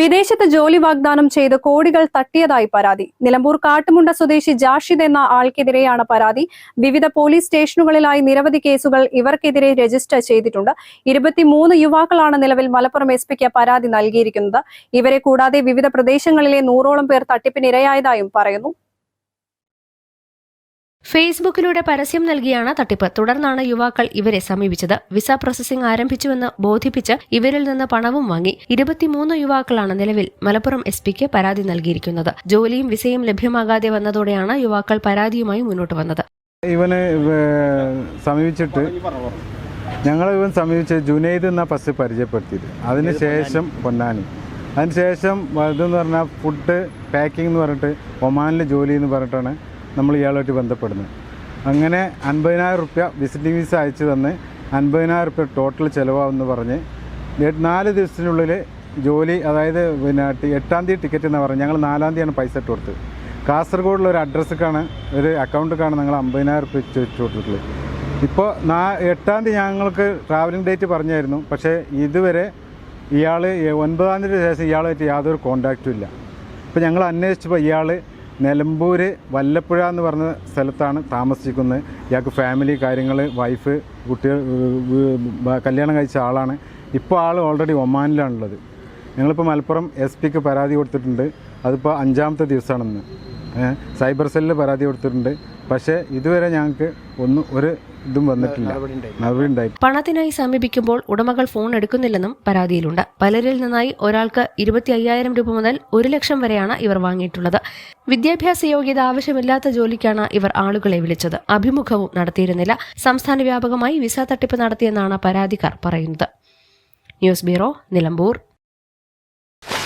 വിദേശത്ത് ജോലി വാഗ്ദാനം ചെയ്ത് കോടികൾ തട്ടിയതായി പരാതി. നിലമ്പൂർ കാട്ടുമുണ്ട സ്വദേശി ജാഷിദ് എന്ന ആൾക്കെതിരെയാണ് പരാതി. വിവിധ പോലീസ് സ്റ്റേഷനുകളിലായി നിരവധി കേസുകൾ ഇവർക്കെതിരെ രജിസ്റ്റർ ചെയ്തിട്ടുണ്ട്. ഇരുപത്തിമൂന്ന് യുവാക്കളാണ് നിലവിൽ മലപ്പുറം എസ് പിക്ക് പരാതി നൽകിയിരിക്കുന്നത്. ഇവരെ കൂടാതെ വിവിധ പ്രദേശങ്ങളിലെ നൂറോളം പേർ തട്ടിപ്പിനിരയായതായും പറയുന്നു. ഫേസ്ബുക്കിലൂടെ പരസ്യം നൽകിയാണ് തട്ടിപ്പ്. തുടർന്നാണ് യുവാക്കൾ ഇവരെ സമീപിച്ചത്. വിസ പ്രോസസിംഗ് ആരംഭിച്ചുവെന്ന് ബോധിപ്പിച്ച് ഇവരിൽ നിന്ന് പണവും വാങ്ങി. ഇരുപത്തിമൂന്ന് യുവാക്കളാണ് നിലവിൽ മലപ്പുറം എസ് പിക്ക് പരാതി നൽകിയിരിക്കുന്നത്. ജോലിയും വിസയും ലഭ്യമാകാതെ വന്നതോടെയാണ് യുവാക്കൾ പരാതിയുമായി മുന്നോട്ട് വന്നത്. ഇവന് സമീപിച്ചിട്ട് ഞങ്ങൾ ഇവൻ സമീപിച്ച് ജുനൈദ് എന്ന ഫസ്റ്റ് പരിചയപ്പെടുത്തിയത്. അതിനുശേഷം പൊന്നാനി. അതിനുശേഷം ഇതെന്ന് പറഞ്ഞാൽ ഫുഡ് പാക്കിംഗ് എന്ന് പറഞ്ഞിട്ട് ഒമാനിലെ ജോലി എന്ന് പറഞ്ഞിട്ടാണ് നമ്മൾ ഇയാളുമായിട്ട് ബന്ധപ്പെടുന്നത് അങ്ങനെ അൻപതിനായിരം റുപ്യ വിസിറ്റിംഗ് വിസ അയച്ചു തന്ന് അൻപതിനായിരം റുപ്യ ടോട്ടൽ ചിലവാകുമെന്ന് പറഞ്ഞ് നാല് ദിവസത്തിനുള്ളിൽ ജോലി അതായത് പിന്നെ എട്ടാം തീയതി ടിക്കറ്റ് എന്ന് പറഞ്ഞ് ഞങ്ങൾ നാലാം തീയതിയാണ് പൈസ ഇട്ട് കൊടുത്തത്. കാസർഗോഡിലൊരു ഒരു അഡ്രസ്സൊക്കെയാണ് ഒരു അക്കൗണ്ടിലേക്കാണ് ഞങ്ങൾ അമ്പതിനായിരം റുപ്യ ചോദിച്ചു കൊടുത്തിട്ടുള്ളത്. ഇപ്പോൾ നാ എട്ടാം തീയതി ഞങ്ങൾക്ക് ട്രാവലിംഗ് ഡേറ്റ് പറഞ്ഞായിരുന്നു. പക്ഷേ ഇതുവരെ ഇയാൾ ഒൻപതാം തീയതി ശേഷം ഇയാളുമായിട്ട് യാതൊരു കോണ്ടാക്റ്റും ഇല്ല. അപ്പോൾ ഞങ്ങൾ അന്വേഷിച്ചപ്പോൾ ഇയാൾ നിലമ്പൂർ വല്ലപ്പുഴ എന്ന് പറഞ്ഞ സ്ഥലത്താണ് താമസിക്കുന്നത്. ഇയാൾക്ക് ഫാമിലി കാര്യങ്ങൾ വൈഫ് കുട്ടികൾ കല്യാണം കഴിച്ച ആളാണ്. ഇപ്പോൾ ആൾ ഓൾറെഡി ഒമാനിലാണുള്ളത്. ഞങ്ങളിപ്പോൾ മലപ്പുറം എസ് പിക്ക് പരാതി കൊടുത്തിട്ടുണ്ട്. അതിപ്പോൾ അഞ്ചാമത്തെ ദിവസമാണെന്ന്. സൈബർ സെല്ലിൽ പരാതി കൊടുത്തിട്ടുണ്ട്. പക്ഷേ ഇതുവരെ ഞങ്ങൾക്ക് ഒന്നും ഒരു ഇതും വന്നിട്ടില്ല. നടപടി ഉണ്ടായി പണത്തിനായി സമീപിക്കുമ്പോൾ ഉടമകൾ ഫോൺ എടുക്കുന്നില്ലെന്നും പരാതിയിലുണ്ട്. പലരിൽ നിന്നായി ഒരാൾക്ക് ഇരുപത്തി അയ്യായിരം രൂപ മുതൽ ഒരു ലക്ഷം വരെയാണ് ഇവർ വാങ്ങിയിട്ടുള്ളത്. വിദ്യാഭ്യാസ യോഗ്യത ആവശ്യമില്ലാത്ത ജോലിക്കാണ് ഇവർ ആളുകളെ വിളിച്ചത്. അഭിമുഖവും നടത്തിയിരുന്നില്ല. സംസ്ഥാന വ്യാപകമായി വിസ തട്ടിപ്പ് നടത്തിയെന്നാണ് പരാതിക്കാർ പറയുന്നത്. News bureau Nilambur.